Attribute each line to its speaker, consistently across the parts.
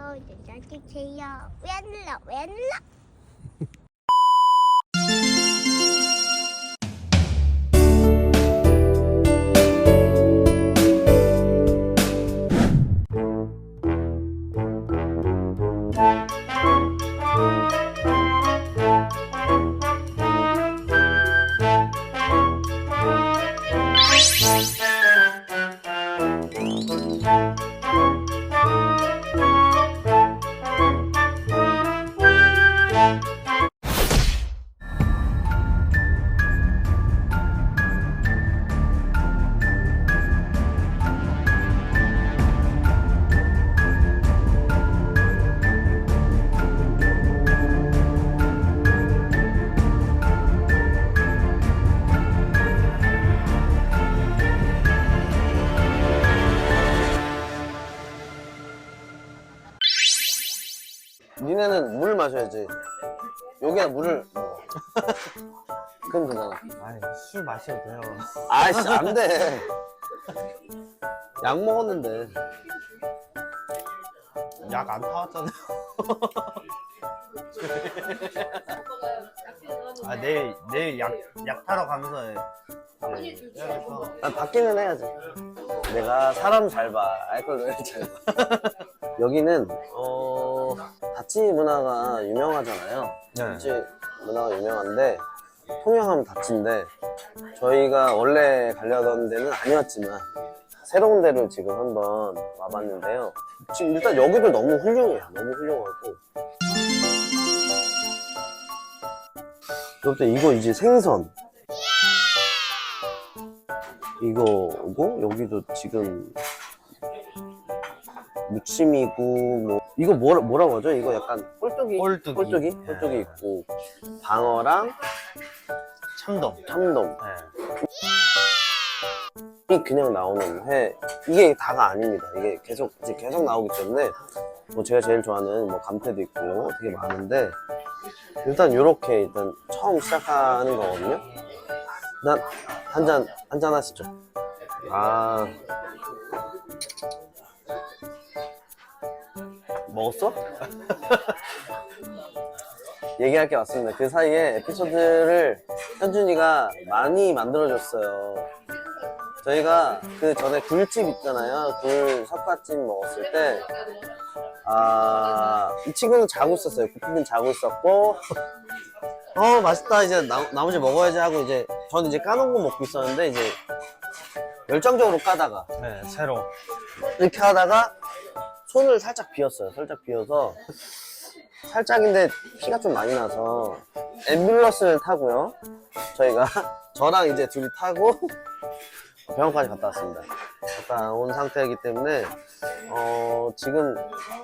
Speaker 1: 좋아요 눌러주세요 왜 안 눌러? 왜 안 눌러
Speaker 2: 물 마셔야지. 여기다 물을 먹어. 그럼 되잖아.
Speaker 3: 아니 술 마셔도 돼요.
Speaker 2: 아이씨, 안 돼. 약 먹었는데.
Speaker 3: 약 안 타왔잖아요. 아 내일 내일 약 약 타러 가면서 네, 해야겠어.
Speaker 2: 아, 받기는 해야지. 내가 사람 잘 봐. 알코올 노래 잘 봐. 여기는, 어, 다치 문화가 유명하잖아요.
Speaker 3: 네.
Speaker 2: 다치 문화가 유명한데, 통영하면 다치인데, 저희가 원래 가려던 데는 아니었지만, 새로운 데를 지금 한번 와봤는데요. 지금 일단 여기도 너무 훌륭해요. 너무 훌륭하고. 그때 이거 이제 생선. 이거고 여기도 지금 무침이고 뭐 이거 뭐라 뭐라고 하죠? 이거 약간 꼴뚜기
Speaker 3: 꼴뚜기.
Speaker 2: 꼴뚜기
Speaker 3: 예.
Speaker 2: 꼴뚜기 있고 방어랑
Speaker 3: 참돔.
Speaker 2: 참돔
Speaker 3: 네.
Speaker 2: 이 그냥 나오는 회 이게 다가 아닙니다. 이게 계속 이제 계속 나오기 때문에 뭐 제가 제일 좋아하는 뭐 감태도 있고 되게 많은데 일단 요렇게 일단 처음 시작하는 거거든요. 일단 한잔 한 잔 하시죠. 아 먹었어? 얘기할 게 왔습니다. 그 사이에 에피소드를 현준이가 많이 만들어줬어요. 저희가 그 전에 굴집 있잖아요. 굴 석가찜 먹었을 때, 아, 이 친구는 자고 있었어요. 구피는 자고 있었고, 어, 맛있다. 이제 나, 나머지 먹어야지 하고, 이제, 저는 이제 까놓은 거 먹고 있었는데, 이제, 열정적으로 까다가,
Speaker 3: 네 새로.
Speaker 2: 이렇게 하다가, 손을 살짝 비었어요. 살짝 비어서, 살짝인데 피가 좀 많이 나서, 앰뷸런스를 타고요. 저희가, 저랑 이제 둘이 타고, 병원까지 갔다 왔습니다. 갔다 온 상태이기 때문에, 어, 지금,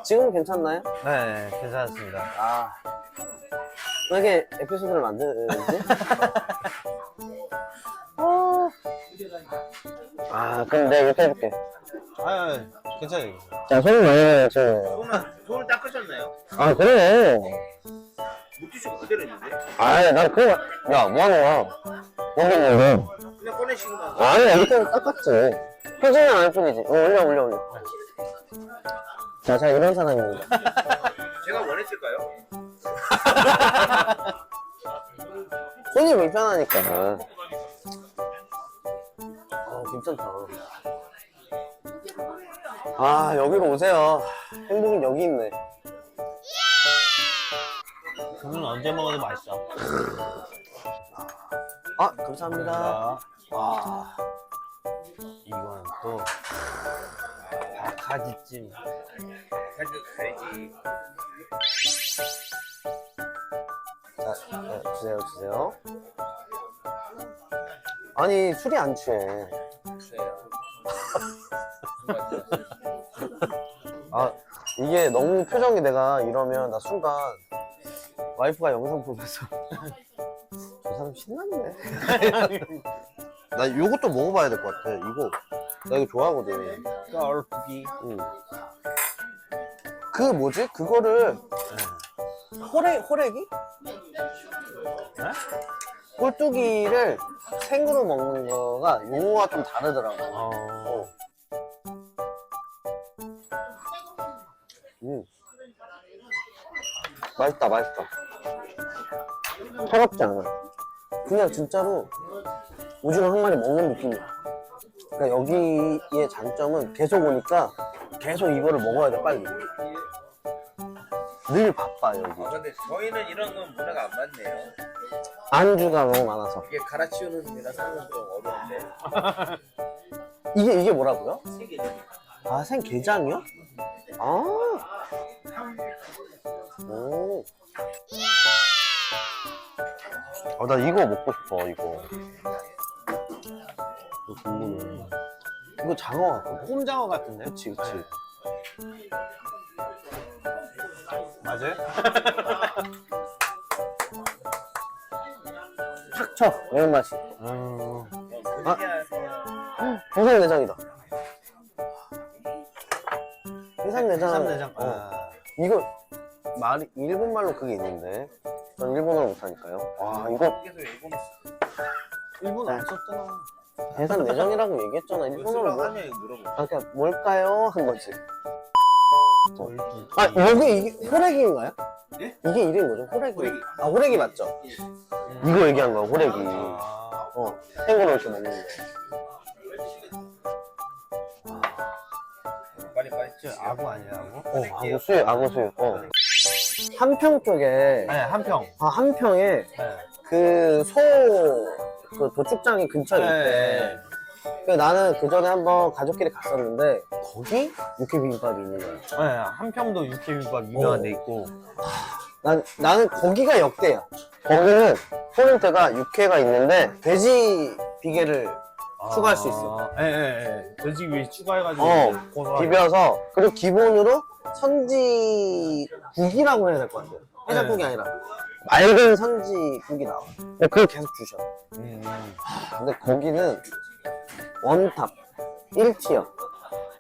Speaker 2: 지금 괜찮나요?
Speaker 3: 네 괜찮습니다.
Speaker 2: 아, 왜 이렇게 에피소드를 만드는지? 어. 아, 그럼 내가 이렇게 해볼게.
Speaker 3: 아 괜찮아요.
Speaker 2: 자, 손을 많이 내야지.
Speaker 4: 손을 손을 닦으셨나요?
Speaker 2: 아, 그래.
Speaker 4: 물티슈가 그대로 있는데?
Speaker 2: 아, 난 그거, 야, 뭐 하는 거야? 뭐 하는 거야?
Speaker 4: 그냥 꺼내시고 나서
Speaker 2: 아니, 이렇게 닦았지. 표지는 안 뿐이지. 어, 올려, 올려, 올려. 자, 제가 이런 사람입니다.
Speaker 4: 제가 원했을까요?
Speaker 2: 손이 불편하니까. 어, 괜찮다. 아, 여기로 오세요. 행복은 여기 있네.
Speaker 3: 그건 언제 먹어도 맛있어.
Speaker 2: 아, 감사합니다. 와.
Speaker 3: 이건 또
Speaker 4: 가야지
Speaker 2: 자, 네, 주세요, 주세요. 아니, 술이 안 취해. 아, 이게 너무 표정이 내가 이러면 나 순간 와이프가 영상 보면서 저 사람 신났네. 나 이것도 먹어봐야 될 것 같아. 이거 나 이거 좋아하거든.
Speaker 3: 꼴뚜기.
Speaker 2: 응. 그 뭐지? 그거를 호래 호래기?
Speaker 3: 네?
Speaker 2: 꼴뚜기를 생으로 먹는 거가 용어가 좀 다르더라고.
Speaker 3: 어.
Speaker 2: 맛있다, 맛있다. 차갑지 않아. 그냥 진짜로 오징어 한 마리 먹는 느낌이야. 그러니까 여기의 장점은 계속 오니까 계속 이거를 먹어야 돼, 빨리. 늘 바빠, 여기.
Speaker 4: 아 근데 저희는 이런 건 문화가 안 맞네요.
Speaker 2: 안주가 너무 많아서.
Speaker 4: 이게 갈아치우는 데라서는 좀 어려운데.
Speaker 2: 이게, 이게 뭐라고요?
Speaker 4: 세 개죠.
Speaker 2: 아, 생게장이요? 아. 오. 아, 나 이거 먹고 싶어, 이거. 이거 궁금해. 이거 장어 같은데? 홈장어 같은데? 그치, 그치.
Speaker 3: 맞아요?
Speaker 2: 탁 쳐, 매운 맛이.
Speaker 3: 음,
Speaker 2: 아.
Speaker 4: 안녕하세요.
Speaker 2: 해산 내장이다. 해산 내장.
Speaker 3: 해삼내장.
Speaker 2: 어.
Speaker 3: 아,
Speaker 2: 이거, 말이, 일본말로 그게 있는데. 전 일본어를 못하니까요. 와, 이거
Speaker 4: 계속 일본
Speaker 3: 안 썼잖아.
Speaker 2: 얘기했잖아.
Speaker 4: 쓰라고
Speaker 2: 뭐.
Speaker 4: 하면 이거 물어보.
Speaker 2: 아, 그냥 뭘까요? 한 거지. 아, 여기 이게 호래기인가요?
Speaker 4: 예?
Speaker 2: 이게 이름이 뭐죠? 호래기.
Speaker 4: 호래기.
Speaker 2: 아, 호래기 맞죠?
Speaker 3: 음.
Speaker 2: 이거 얘기한 거야, 호래기.
Speaker 3: 아,
Speaker 2: 어, 생으로 이렇게 먹는 거.
Speaker 4: 빨리 빨리.
Speaker 3: 저 아구 아니야 아구?
Speaker 2: 어, 악어 수육, 악어 수육. 어. 한평 쪽에,
Speaker 3: 네, 한 평.
Speaker 2: 아, 한평에
Speaker 3: 네.
Speaker 2: 그 소, 그 도축장이 근처에 있대.
Speaker 3: 네.
Speaker 2: 그 나는 그 전에 한번 가족끼리 갔었는데, 거기 육회비빔밥이 있는 거야.
Speaker 3: 네, 한 평도 육회비빔밥 유명한
Speaker 2: 어.
Speaker 3: 데 있고.
Speaker 2: 난, 나는 거기가 역대야. 거기는 포인트가 육회가 있는데, 돼지 비계를 추가할 수 있어.
Speaker 3: 예, 예, 예. 돼지 위에 추가해가지고
Speaker 2: 어,
Speaker 3: 고소하게.
Speaker 2: 비벼서 그리고 기본으로 선지 국이라고 해야 될 것 같아요. 해장국이 아니라 맑은 선지 국이 나와. 근데 그걸 계속 주셔.
Speaker 3: 음,
Speaker 2: 근데 거기는 원탑 1티어.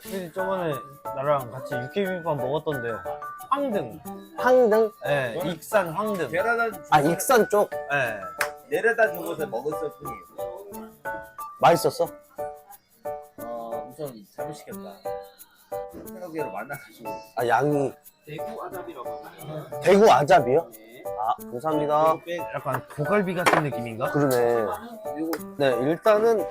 Speaker 3: 근데 저번에 나랑 같이 육회비빔밥 먹었던데 황등.
Speaker 2: 항등
Speaker 3: 예, 익산 황등.
Speaker 4: 데려다
Speaker 2: 아 익산 쪽
Speaker 3: 예.
Speaker 4: 내려다 준 곳에 먹었을 뿐이에요.
Speaker 2: 맛있었어?
Speaker 4: 어 우선 잘못 시켰다. 생각외로 많아가지고.
Speaker 2: 아 양이
Speaker 4: 대구 아잡이라고 하나요?
Speaker 2: 대구 아잡이요?
Speaker 4: 네.
Speaker 2: 아 감사합니다.
Speaker 3: 약간 고갈비 같은 느낌인가?
Speaker 2: 그러네.
Speaker 4: 요거
Speaker 2: 네 일단은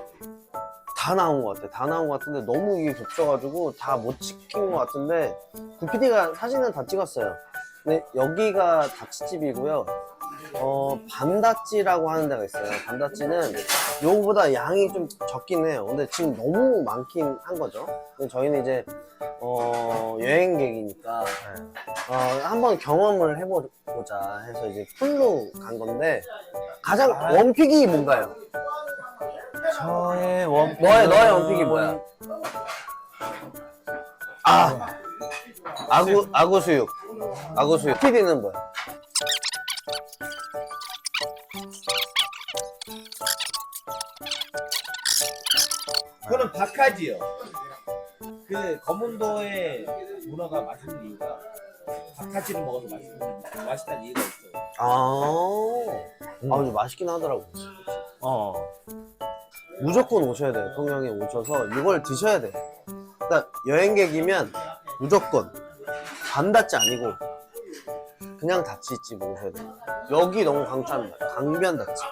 Speaker 2: 다 나온 것 같아. 다 나온 것 같은데 너무 이게 겹쳐가지고 다 못 찍힌 것 같은데 구PD가 사진은 다 찍었어요. 근데 여기가 다치집이고요. 어 밤다찌라고 하는 데가 있어요. 밤다찌는 요거보다 양이 좀 적긴 해요. 근데 지금 너무 많긴 한 거죠. 근데 저희는 이제 어 여행객이니까
Speaker 3: 네.
Speaker 2: 어, 한번 경험을 해보자 해서 이제 풀로 간 건데 가장
Speaker 3: 아.
Speaker 2: 원픽이 뭔가요?
Speaker 3: 저의 원
Speaker 2: 너의 너의 원픽이 뭐야? 아 아구 아구 수육 아구 수육 PD는 뭐야?
Speaker 4: 박하지요. 그 검은도의 문어가 맛있는 이유가 박하지를 먹어서 맛있는 맛있다는 이유가 있어요.
Speaker 2: 아, 아 근데 맛있긴 하더라고.
Speaker 3: 어.
Speaker 2: 무조건 오셔야 돼요. 통영에 오셔서 이걸 드셔야 돼. 그러니까 여행객이면 무조건 반다찌 아니고 그냥 다찌집 오셔야 돼. 여기 너무 강추합니다. 강변 다찌.